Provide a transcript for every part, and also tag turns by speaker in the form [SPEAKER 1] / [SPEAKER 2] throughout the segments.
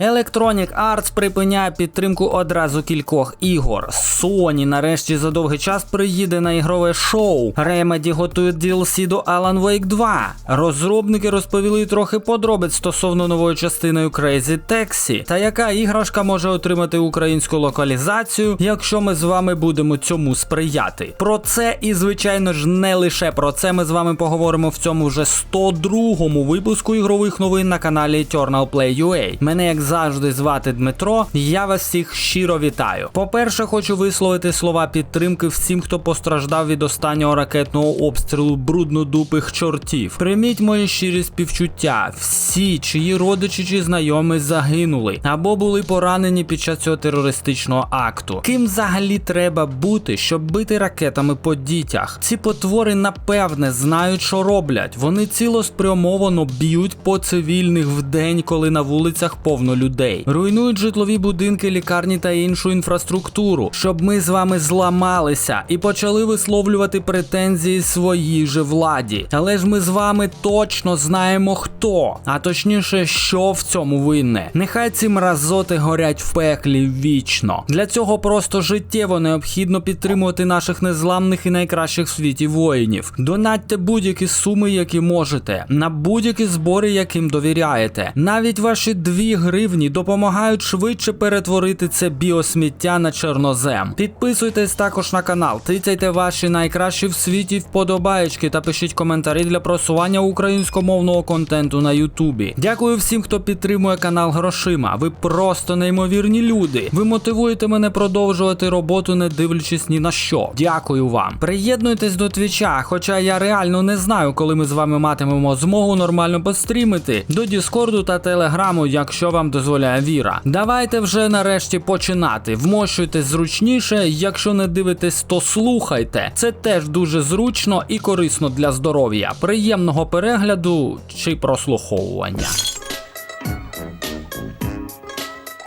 [SPEAKER 1] Electronic Arts припиняє підтримку одразу кількох ігор. Sony нарешті за довгий час приїде на ігрове шоу. Remedy готує DLC до Alan Wake 2. Розробники розповіли трохи подробиць стосовно нової частини Crazy Taxi та яка іграшка може отримати українську локалізацію, якщо ми з вами будемо цьому сприяти. Про це і звичайно ж не лише про це ми з вами поговоримо в цьому вже 102-му випуску ігрових новин на каналі Eternal Play UA. Мене як завжди звати Дмитро. Я вас всіх щиро вітаю. По-перше, хочу висловити слова підтримки всім, хто постраждав від останнього ракетного обстрілу бруднодупих чортів. Прийміть мої щирі співчуття. Всі, чиї родичі чи знайомі загинули або були поранені під час цього терористичного акту. Ким взагалі треба бути, щоб бити ракетами по дітях? Ці потвори напевне знають, що роблять. Вони цілеспрямовано б'ють по цивільних в день, коли на вулицях повно людей, руйнують житлові будинки, лікарні та іншу інфраструктуру, щоб ми з вами зламалися і почали висловлювати претензії своїй же владі. Але ж ми з вами точно знаємо хто, а точніше, що в цьому винне. Нехай ці мразоти горять в пеклі вічно. Для цього просто життєво необхідно підтримувати наших незламних і найкращих в світі воїнів. Донатьте будь-які суми, які можете, на будь-які збори, яким довіряєте. Навіть ваші дві гривні допомагають швидше перетворити це біосміття на чорнозем. Підписуйтесь також на канал, тицяйте ваші найкращі в світі вподобаєчки та пишіть коментарі для просування українськомовного контенту на Ютубі. Дякую всім, хто підтримує канал грошима. Ви просто неймовірні люди. Ви мотивуєте мене продовжувати роботу, не дивлячись ні на що. Дякую вам. Приєднуйтесь до твіча, хоча я реально не знаю, коли ми з вами матимемо змогу нормально пострімити, до Діскорду та Телеграму, якщо вам дозволяє віра. Давайте вже нарешті починати. Вмощуйтесь зручніше, якщо не дивитесь, то слухайте. Це теж дуже зручно і корисно для здоров'я. Приємного перегляду чи прослуховування.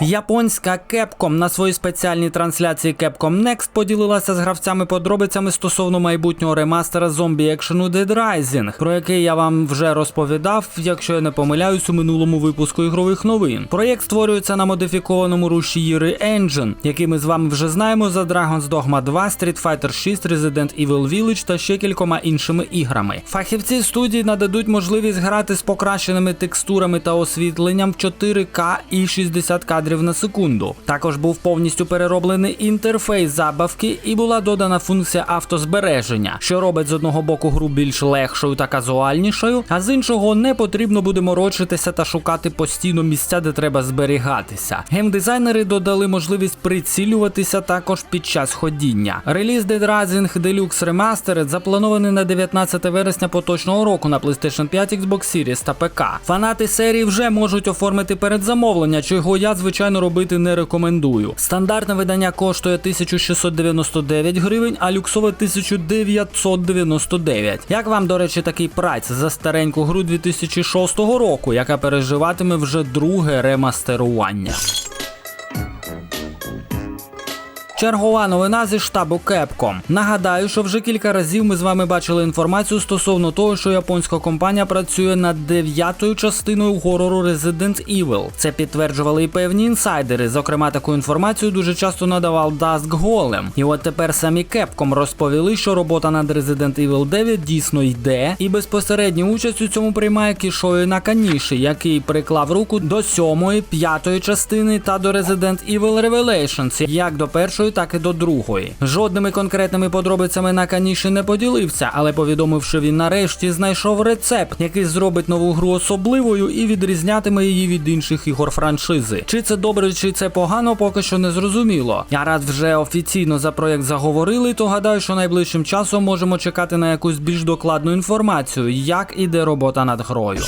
[SPEAKER 1] Японська Capcom на своїй спеціальній трансляції Capcom Next поділилася з гравцями подробицями стосовно майбутнього ремастера зомбі екшену Dead Rising, про який я вам вже розповідав, якщо я не помиляюсь у минулому випуску ігрових новин. Проєкт створюється на модифікованому рушії Re-Engine, який ми з вами вже знаємо за Dragon's Dogma 2, Street Fighter 6, Resident Evil Village та ще кількома іншими іграми. Фахівці студії нададуть можливість грати з покращеними текстурами та освітленням в 4К і 60 кадрів на секунду. Також був повністю перероблений інтерфейс забавки і була додана функція автозбереження, що робить з одного боку гру більш легшою та казуальнішою, а з іншого не потрібно буде морочитися та шукати постійно місця, де треба зберігатися. Геймдизайнери додали можливість прицілюватися також під час ходіння. Реліз Dead Rising Deluxe Remastered запланований на 19 вересня поточного року на PlayStation 5, Xbox Series та ПК. Фанати серії вже можуть оформити передзамовлення, чого я звичайно робити не рекомендую. Стандартне видання коштує 1699 гривень, а люксове 1999. Як вам, до речі, такий прайс за стареньку гру 2006 року, яка переживатиме вже друге ремастерування? Чергова новина зі штабу Capcom. Нагадаю, що вже кілька разів ми з вами бачили інформацію стосовно того, що японська компанія працює над дев'ятою частиною горору Resident Evil. Це підтверджували і певні інсайдери. Зокрема, таку інформацію дуже часто надавав Dusk Golem. І от тепер самі Capcom розповіли, що робота над Resident Evil 9 дійсно йде, і безпосередню участь у цьому приймає Кішою Наканіші, який приклав руку до сьомої, п'ятої частини та до Resident Evil Revelations, як до першої так і до другої. Жодними конкретними подробицями на каніші не поділився, але повідомив, що він нарешті знайшов рецепт, який зробить нову гру особливою і відрізнятиме її від інших ігор франшизи. Чи це добре, чи це погано, поки що не зрозуміло. А раз вже офіційно за проєкт заговорили, то гадаю, що найближчим часом можемо чекати на якусь більш докладну інформацію, як іде робота над грою.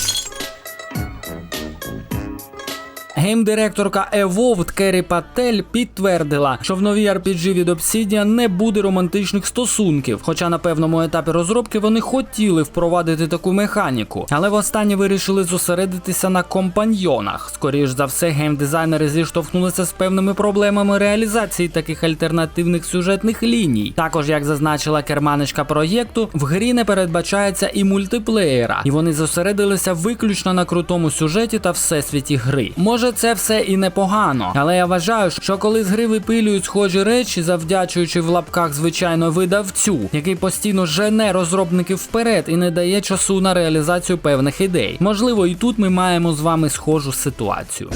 [SPEAKER 1] Геймдиректорка Evolved Керрі Патель підтвердила, що в новій RPG від Obsidian не буде романтичних стосунків, хоча на певному етапі розробки вони хотіли впровадити таку механіку, але востаннє вирішили зосередитися на компаньйонах. Скоріш за все, геймдизайнери зіштовхнулися з певними проблемами реалізації таких альтернативних сюжетних ліній. Також, як зазначила керманичка проєкту, в грі не передбачається і мультиплеєра, і вони зосередилися виключно на крутому сюжеті та всесвіті гри. Може, це все і непогано. Але я вважаю, що коли з гри випилюють схожі речі, завдячуючи в лапках звичайно видавцю, який постійно жене розробників вперед і не дає часу на реалізацію певних ідей. Можливо, і тут ми маємо з вами схожу ситуацію.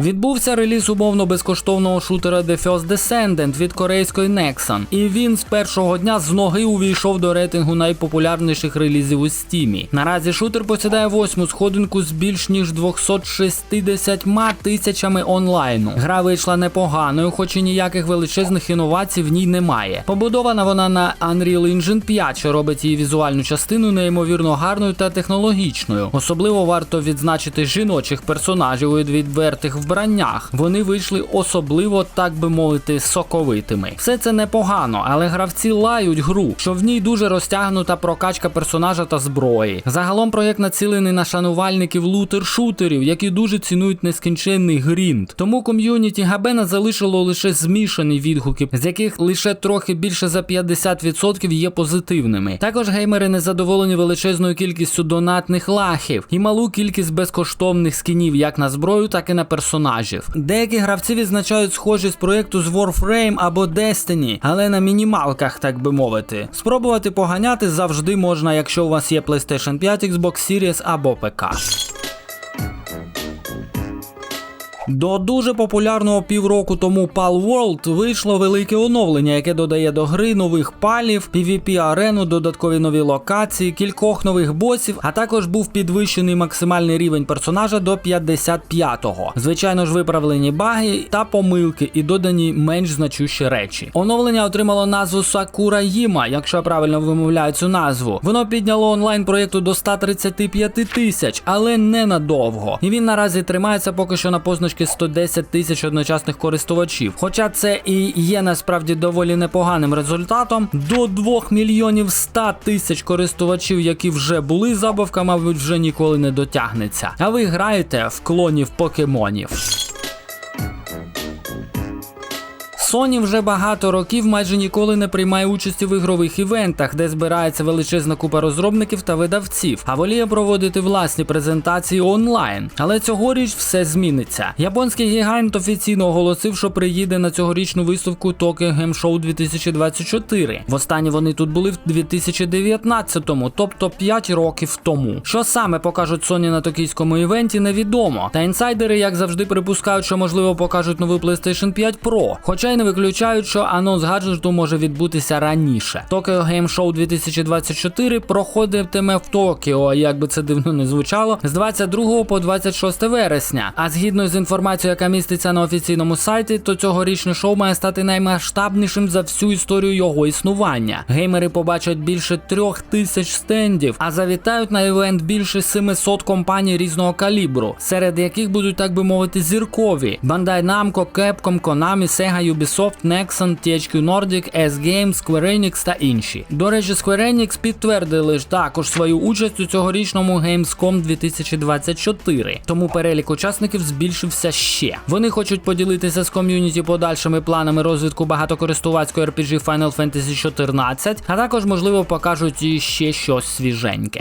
[SPEAKER 1] Відбувся реліз умовно безкоштовного шутера The First Descendant від корейської Nexon, і він з першого дня з ноги увійшов до рейтингу найпопулярніших релізів у стімі. Наразі шутер посідає восьму сходинку з більш ніж 260 тисячами онлайну. Гра вийшла непоганою, хоч і ніяких величезних інновацій в ній немає. Побудована вона на Unreal Engine 5, що робить її візуальну частину неймовірно гарною та технологічною. Особливо варто відзначити жіночих персонажів у відвертих вбраннях. Вони вийшли особливо, так би мовити, соковитими. Все це непогано, але гравці лають гру, що в ній дуже розтягнута прокачка персонажа та зброї. Загалом проєкт націлений на шанувальників лутер-шутерів, які дуже цінують нескінченний грінд. Тому ком'юніті Габена залишило лише змішані відгуки, з яких лише трохи більше за 50% є позитивними. Також геймери незадоволені величезною кількістю донатних лахів і малу кількість безкоштовних скінів як на зброю, так і на персонажів. Деякі гравці відзначають схожість проєкту з Warframe або Destiny, але на мінімалках, так би мовити. Спробувати поганяти завжди можна, якщо у вас є PlayStation 5, Xbox Series або ПК. До дуже популярного півроку тому Pal World вийшло велике оновлення, яке додає до гри нових палів, PvP арену, додаткові нові локації, кількох нових босів, а також був підвищений максимальний рівень персонажа до 55-го. Звичайно ж, виправлені баги та помилки і додані менш значущі речі. Оновлення отримало назву Sakura Yima, якщо я правильно вимовляю цю назву. Воно підняло онлайн проєкту до 135 тисяч, але ненадовго. І він наразі тримається поки що на позначці 110 тисяч одночасних користувачів. Хоча це і є насправді доволі непоганим результатом. До 2 мільйонів 100 тисяч користувачів, які вже були забавка, мабуть, вже ніколи не дотягнеться. А ви граєте в клонів покемонів. Sony вже багато років майже ніколи не приймає участі в ігрових івентах, де збирається величезна купа розробників та видавців, а воліє проводити власні презентації онлайн. Але цьогоріч все зміниться. Японський гігант офіційно оголосив, що приїде на цьогорічну виставку Tokyo Game Show 2024. Востаннє вони тут були в 2019-му, тобто 5 років тому. Що саме покажуть Sony на токійському івенті, невідомо. Та інсайдери, як завжди, припускають, що можливо покажуть новий PlayStation 5 Pro. Хоча не виключають, що анонс гаджету може відбутися раніше. Tokyo Game Show 2024 проходитиме в Токіо, як би це дивно не звучало, з 22 по 26 вересня. А згідно з інформацією, яка міститься на офіційному сайті, то цьогорічне шоу має стати наймасштабнішим за всю історію його існування. Геймери побачать більше трьох тисяч стендів, а завітають на івент більше 700 компаній різного калібру, серед яких будуть, так би мовити, зіркові: Bandai Namco, Capcom, Konami, Sega, Ubisoft, Nexon, THQ Nordic, S-Games, Square Enix та інші. До речі, Square Enix підтвердили ж також свою участь у цьогорічному Gamescom 2024, тому перелік учасників збільшився ще. Вони хочуть поділитися з ком'юніті подальшими планами розвитку багатокористувацької RPG Final Fantasy 14, а також, можливо, покажуть і ще щось свіженьке.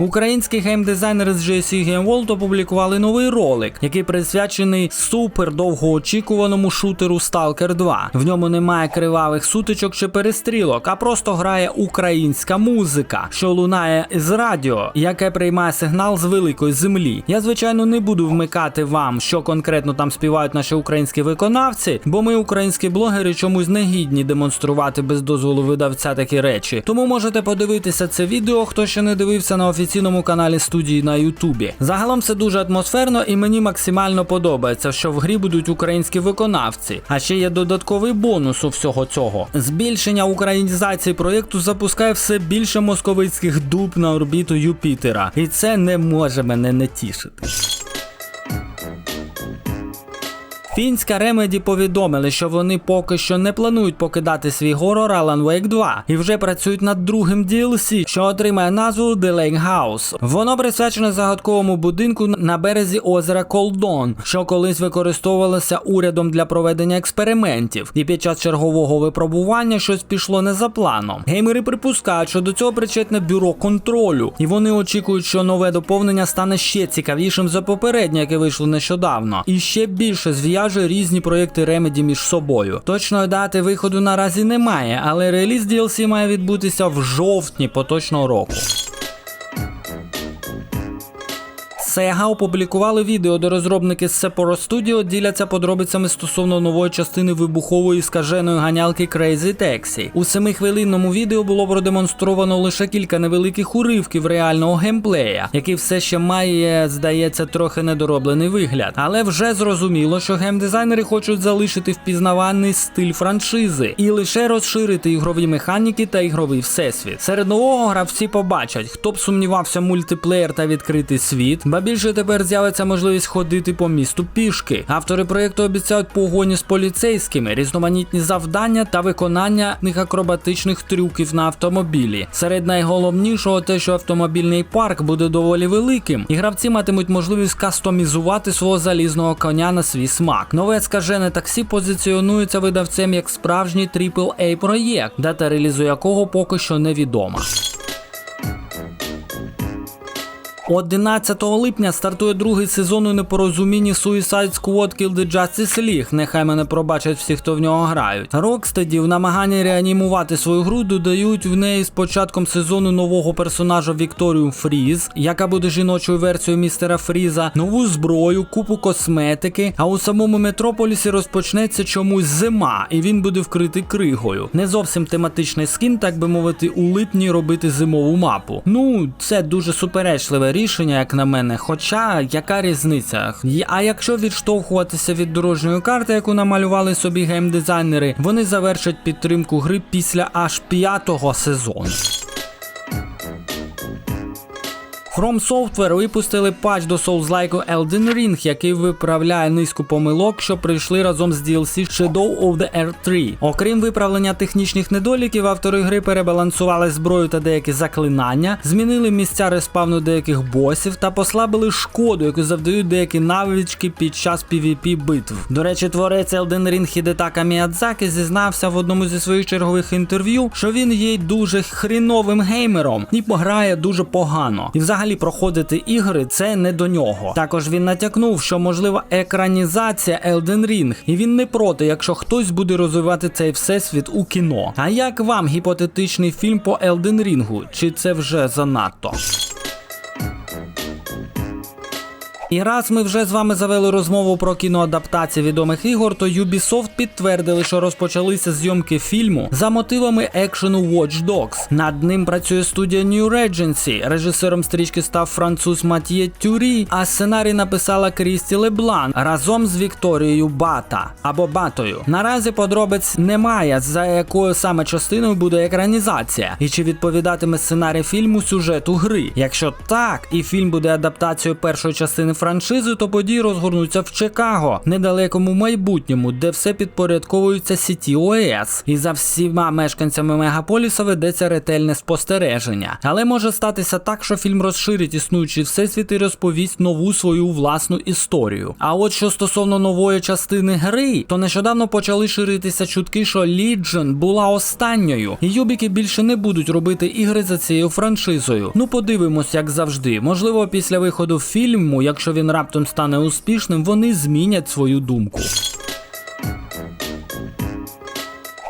[SPEAKER 1] Українські геймдизайнери з GSC Game World опублікували новий ролик, який присвячений супер довгоочікуваному шутеру Stalker 2. В ньому немає кривавих сутичок чи перестрілок, а просто грає українська музика, що лунає з радіо, яке приймає сигнал з великої землі. Я, звичайно, не буду вмикати вам, що конкретно там співають наші українські виконавці, бо ми, українські блогери, чомусь не гідні демонструвати без дозволу видавця такі речі. Тому можете подивитися це відео, хто ще не дивився на офіційному каналі студії на Ютубі. Загалом це дуже атмосферно і мені максимально подобається, що в грі будуть українські виконавці. А ще є додатковий бонус у всього цього. Збільшення українізації проєкту запускає все більше московицьких дуб на орбіту Юпітера. І це не може мене не тішити. Фінська Remedy повідомили, що вони поки що не планують покидати свій горор Alan Wake 2 і вже працюють над другим DLC, що отримає назву The Lake House. Воно присвячене загадковому будинку на березі озера Колдон, що колись використовувалося урядом для проведення експериментів, і під час чергового випробування щось пішло не за планом. Геймери припускають, що до цього причетне бюро контролю, і вони очікують, що нове доповнення стане ще цікавішим за попереднє, яке вийшло нещодавно, і ще більше зв'яже різні проекти Remedy між собою. Точної дати виходу наразі немає, але реліз DLC має відбутися в жовтні поточного року. Sega опублікували відео, де розробники з Seporo Studio діляться подробицями стосовно нової частини вибухової скаженої ганялки Crazy Taxi. У семихвилинному відео було продемонстровано лише кілька невеликих уривків реального геймплея, який все ще має, здається, трохи недороблений вигляд. Але вже зрозуміло, що геймдизайнери хочуть залишити впізнаваний стиль франшизи і лише розширити ігрові механіки та ігровий всесвіт. Серед нового гравці побачать, хто б сумнівався мультиплеєр та відкритий світ, більше тепер з'явиться можливість ходити по місту пішки. Автори проєкту обіцяють погоні з поліцейськими, різноманітні завдання та виконання них акробатичних трюків на автомобілі. Серед найголовнішого те, що автомобільний парк буде доволі великим, і гравці матимуть можливість кастомізувати свого залізного коня на свій смак. Нове скажене таксі позиціонується видавцем як справжній AAA проєкт, дата релізу якого поки що невідома. 11 липня стартує другий сезон у непорозумінні Suicide Squad Kill the Justice League. Нехай мене пробачать всі, хто в нього грають. Рокстеді в намаганні реанімувати свою гру додають в неї з початком сезону нового персонажа Вікторію Фріз, яка буде жіночою версією містера Фріза, нову зброю, купу косметики. А у самому метрополісі розпочнеться чомусь зима, і він буде вкритий кригою. Не зовсім тематичний скін, так би мовити, у липні робити зимову мапу. Ну, це дуже суперечливе рішення, як на мене. Хоча яка різниця? А якщо відштовхуватися від дорожньої карти, яку намалювали собі геймдизайнери, вони завершать підтримку гри після аж п'ятого сезону. From Software випустили патч до Souls-like Elden Ring, який виправляє низку помилок, що прийшли разом з DLC Shadow of the Earth 3. Окрім виправлення технічних недоліків, автори гри перебалансували зброю та деякі заклинання, змінили місця респавну деяких босів та послабили шкоду, яку завдають деякі навички під час PvP битв. До речі, творець Elden Ring Хідетака Міядзаки зізнався в одному зі своїх чергових інтерв'ю, що він є дуже хріновим геймером і пограє дуже погано. І взагалі проходити ігри це не до нього. Також він натякнув, що можлива екранізація Elden Ring, і він не проти, якщо хтось буде розвивати цей всесвіт у кіно. А як вам гіпотетичний фільм по Elden Ring? Чи це вже занадто? І раз ми вже з вами завели розмову про кіноадаптації відомих ігор, то Ubisoft підтвердили, що розпочалися зйомки фільму за мотивами екшену Watch Dogs. Над ним працює студія New Regency. Режисером стрічки став француз Матіє Тюрі, а сценарій написала Крісті Леблан разом з Вікторією Бата або Батою. Наразі подробиць немає, за якою саме частиною буде екранізація, і чи відповідатиме сценарій фільму сюжету гри. Якщо так, і фільм буде адаптацією першої частини франшизи, то події розгорнуться в Чикаго, недалекому майбутньому, де все підпорядковується сіті ОС, і за всіма мешканцями мегаполіса ведеться ретельне спостереження. Але може статися так, що фільм розширить існуючий всесвіт і розповість нову свою власну історію. А от що стосовно нової частини гри, то нещодавно почали ширитися чутки, що Legion була останньою, і юбіки більше не будуть робити ігри за цією франшизою. Ну подивимось, як завжди. Можливо, після виходу фільму, якщо він раптом стане успішним, вони змінять свою думку.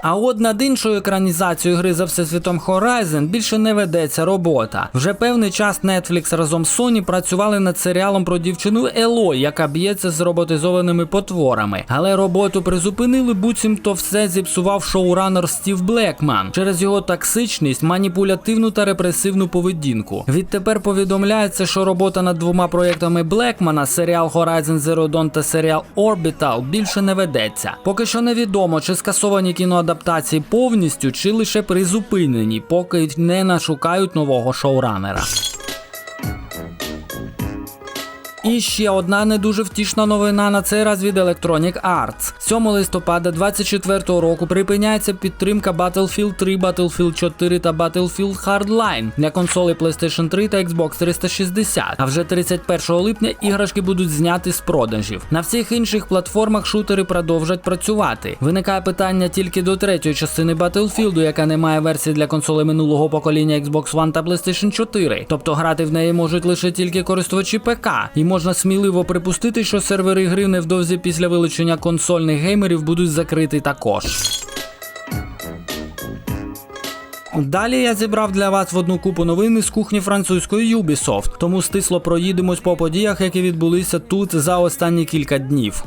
[SPEAKER 1] А от над іншою екранізацією гри за всесвітом Horizon більше не ведеться робота. Вже певний час Netflix разом з Sony працювали над серіалом про дівчину Елой, яка б'ється з роботизованими потворами. Але роботу призупинили, буцімто все зіпсував шоуранер Стів Блекман через його токсичність, маніпулятивну та репресивну поведінку. Відтепер повідомляється, що робота над двома проєктами Блекмана, серіал Horizon Zero Dawn та серіал Orbital, більше не ведеться. Поки що невідомо, чи скасовані кіноадаптації повністю, чи лише призупинені, поки не нашукають нового шоуранера. І ще одна не дуже втішна новина на цей раз від Electronic Arts. 7 листопада 24 року припиняється підтримка Battlefield 3, Battlefield 4 та Battlefield Hardline для консолей PlayStation 3 та Xbox 360. А вже 31 липня іграшки будуть зняті з продажів. На всіх інших платформах шутери продовжать працювати. Виникає питання тільки до третьої частини Battlefield, яка не має версії для консолей минулого покоління Xbox One та PlayStation 4. Тобто грати в неї можуть лише тільки користувачі ПК, і можна сміливо припустити, що сервери гри невдовзі після вилучення консольних геймерів будуть закриті також. Далі я зібрав для вас в одну купу новини з кухні французької Ubisoft, тому стисло проїдемось по подіях, які відбулися тут за останні кілька днів.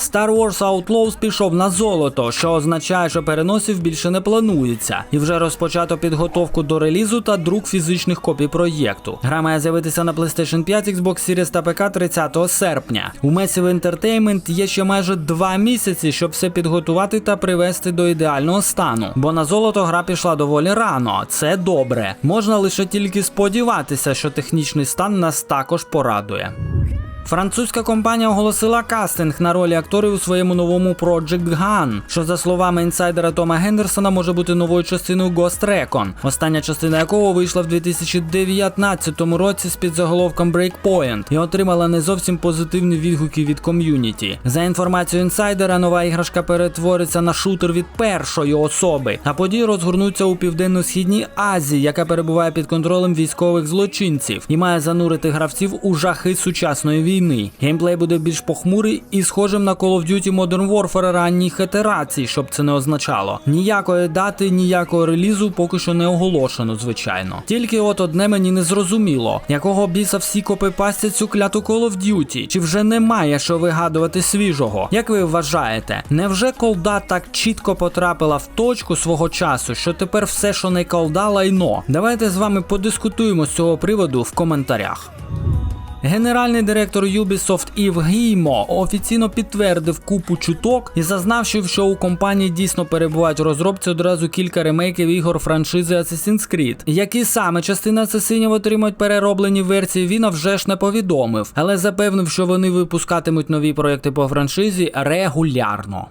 [SPEAKER 1] Star Wars Outlaws пішов на золото, що означає, що переносів більше не планується, і вже розпочато підготовку до релізу та друк фізичних копій проєкту. Гра має з'явитися на PlayStation 5, Xbox Series та ПК 30 серпня. У Massive Entertainment є ще майже два місяці, щоб все підготувати та привести до ідеального стану. Бо на золото гра пішла доволі рано. Це добре. Можна лише тільки сподіватися, що технічний стан нас також порадує. Французька компанія оголосила кастинг на ролі акторів у своєму новому Project Gun, що за словами інсайдера Тома Гендерсона може бути новою частиною Ghost Recon, остання частина якого вийшла в 2019 році з підзаголовком Breakpoint і отримала не зовсім позитивні відгуки від ком'юніті. За інформацією інсайдера, нова іграшка перетвориться на шутер від першої особи, а події розгорнуться у південно-східній Азії, яка перебуває під контролем військових злочинців і має занурити гравців у жахи сучасної війни війни. Геймплей буде більш похмурий і схожим на Call of Duty Modern Warfare ранніх ітерацій, щоб це не означало. Ніякої дати, ніякого релізу поки що не оголошено, звичайно. Тільки от одне мені не зрозуміло, якого біса всі копипастять цю кляту Call of Duty, чи вже немає що вигадувати свіжого? Як ви вважаєте, невже колда так чітко потрапила в точку свого часу, що тепер все, що не колда, лайно? Давайте з вами подискутуємо з цього приводу в коментарях. Генеральний директор Ubisoft Ів Гіймо офіційно підтвердив купу чуток і зазнавши, що у компанії дійсно перебувають розробці одразу кілька ремейків ігор франшизи Assassin's Creed. Які саме частини асасинів отримають перероблені версії, він вже ж не повідомив, але запевнив, що вони випускатимуть нові проекти по франшизі регулярно.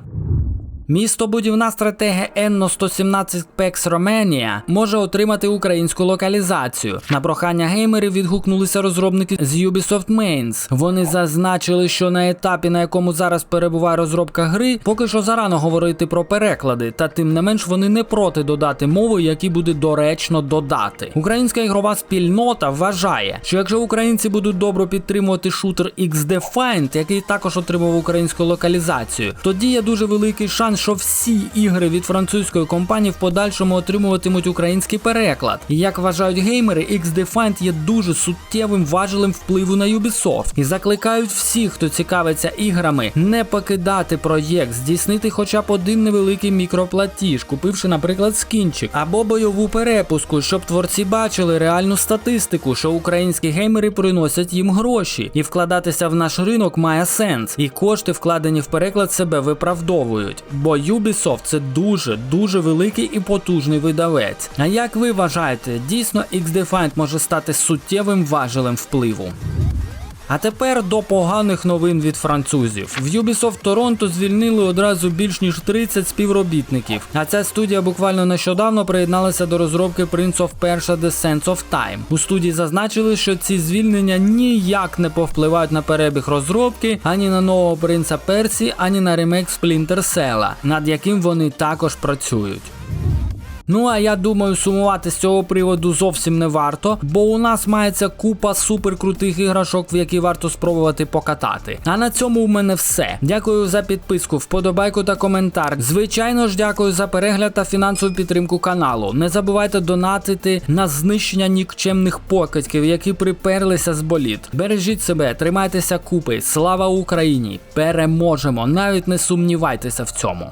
[SPEAKER 1] Містобудівна стратегія Енно 117 PEX Romania може отримати українську локалізацію. На прохання геймерів відгукнулися розробники з Ubisoft Mains. Вони зазначили, що на етапі, на якому зараз перебуває розробка гри, поки що зарано говорити про переклади, та тим не менш вони не проти додати мови, які буде доречно додати. Українська ігрова спільнота вважає, що якщо українці будуть добре підтримувати шутер X-Defiant, який також отримав українську локалізацію, тоді є дуже великий шанс що всі ігри від французької компанії в подальшому отримуватимуть український переклад. І як вважають геймери, X-Defiant є дуже суттєвим важелем впливу на Ubisoft і закликають всіх, хто цікавиться іграми, не покидати проєкт, здійснити хоча б один невеликий мікроплатіж, купивши, наприклад, скінчик або бойову перепуску, щоб творці бачили реальну статистику, що українські геймери приносять їм гроші, і вкладатися в наш ринок має сенс, і кошти, вкладені в переклад, себе виправдовують бо Ubisoft це дуже дуже великий і потужний видавець. А як ви вважаєте, дійсно X-Defiant може стати суттєвим важелем впливу? А тепер до поганих новин від французів. В Ubisoft Toronto звільнили одразу більш ніж 30 співробітників. А ця студія буквально нещодавно приєдналася до розробки Prince of Persia The Sense of Time. У студії зазначили, що ці звільнення ніяк не повпливають на перебіг розробки ані на нового принца Персі, ані на ремейк Splinter Cell, над яким вони також працюють. Ну а я думаю, сумувати з цього приводу зовсім не варто, бо у нас мається купа суперкрутих іграшок, в які варто спробувати покатати. А на цьому у мене все. Дякую за підписку, вподобайку та коментар. Звичайно ж, дякую за перегляд та фінансову підтримку каналу. Не забувайте донатити на знищення нікчемних покидьків, які приперлися з боліт. Бережіть себе, тримайтеся купи. Слава Україні! Переможемо! Навіть не сумнівайтеся в цьому.